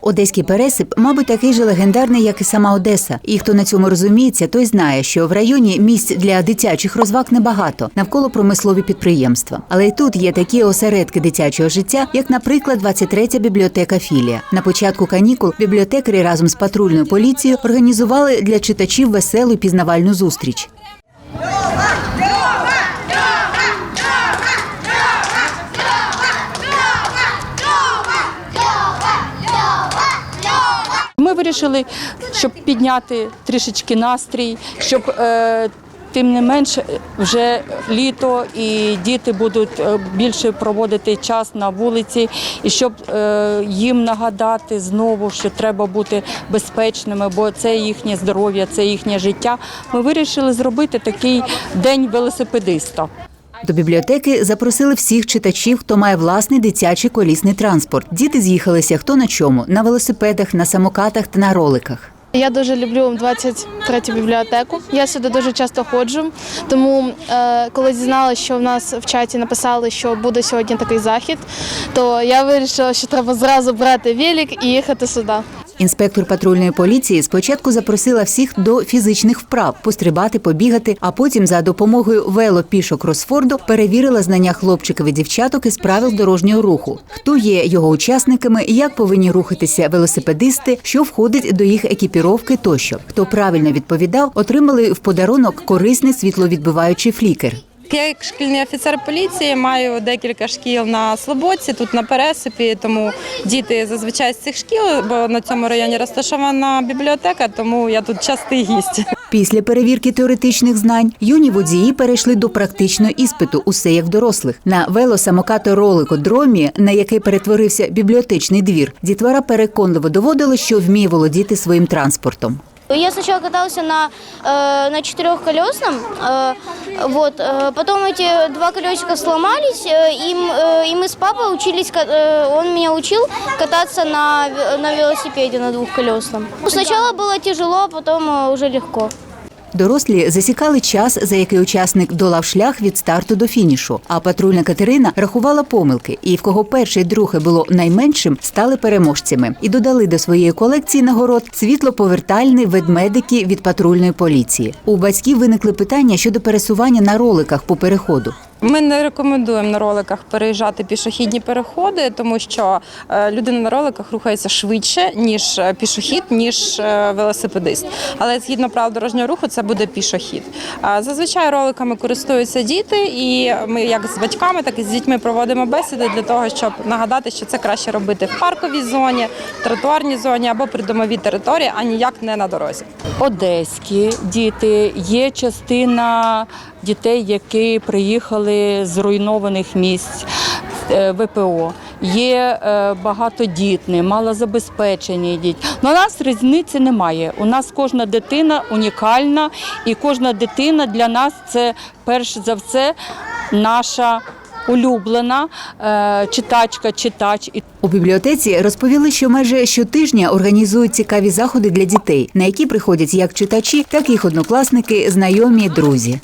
Одеський пересип, мабуть, такий же легендарний, як і сама Одеса. І хто на цьому розуміється, той знає, що в районі місць для дитячих розваг небагато, навколо промислові підприємства. Але й тут є такі осередки дитячого життя, як, наприклад, 23-я бібліотека Філія. На початку канікул бібліотекарі разом з патрульною поліцією організували для читачів веселу пізнавальну зустріч. Вирішили, щоб підняти трішечки настрій, щоб е, тим не менше вже літо і діти будуть е, більше проводити час на вулиці, і щоб е, їм нагадати знову, що треба бути безпечними, бо це їхнє здоров'я, це їхнє життя. Ми вирішили зробити такий день велосипедиста. До бібліотеки запросили всіх читачів, хто має власний дитячий колісний транспорт. Діти з'їхалися хто на чому на велосипедах, на самокатах та на роликах. Я дуже люблю 23 бібліотеку. Я сюди дуже часто ходжу. Тому, е, коли дізналася, що в нас в чаті написали, що буде сьогодні такий захід, то я вирішила, що треба зразу брати велик і їхати сюди. Інспектор патрульної поліції спочатку запросила всіх до фізичних вправ пострибати, побігати, а потім за допомогою вело-пішо кросфорду перевірила знання хлопчиків і дівчаток із правил дорожнього руху, хто є його учасниками, як повинні рухатися велосипедисти, що входить до їх екіпіровки тощо. Хто правильно відповідав, отримали в подарунок корисний світловідбиваючий флікер. Я як шкільний офіцер поліції маю декілька шкіл на Слободці, тут на Пересипі, тому діти зазвичай з цих шкіл, бо на цьому районі розташована бібліотека, тому я тут частий гість. Після перевірки теоретичних знань юні водії перейшли до практичного іспиту, усе як дорослих. На велосамокато-роликодромі, на який перетворився бібліотечний двір, дітвора переконливо доводила, що вміє володіти своїм транспортом. Я сначала катался на, э, на четырехколесном, э, вот, э, потом эти два колесика сломались, э, и, м- э, и мы с папой учились, ка- э, он меня учил кататься на, ве- на велосипеде на двухколесном. Сначала было тяжело, а потом э, уже легко. Дорослі засікали час, за який учасник долав шлях від старту до фінішу. А патрульна Катерина рахувала помилки, і в кого перше друге було найменшим, стали переможцями і додали до своєї колекції нагород світлоповертальні ведмедики від патрульної поліції. У батьків виникли питання щодо пересування на роликах по переходу. Ми не рекомендуємо на роликах переїжджати пішохідні переходи, тому що е, людина на роликах рухається швидше, ніж е, пішохід, ніж е, велосипедист. Але згідно правил дорожнього руху, це буде пішохід. Зазвичай роликами користуються діти, і ми як з батьками, так і з дітьми проводимо бесіди для того, щоб нагадати, що це краще робити в парковій зоні, тротуарній зоні або придомовій території, а ніяк не на дорозі. одеські діти, є частина дітей, які приїхали з руйнованих місць е, ВПО. Є е, багатодітні, малозабезпечені діти. Ну, у нас різниці немає. У нас кожна дитина унікальна, і кожна дитина для нас це перш за все наша улюблена е, читачка, читач. І У бібліотеці розповіли, що майже щотижня організують цікаві заходи для дітей, на які приходять як читачі, так і однокласники, знайомі, друзі.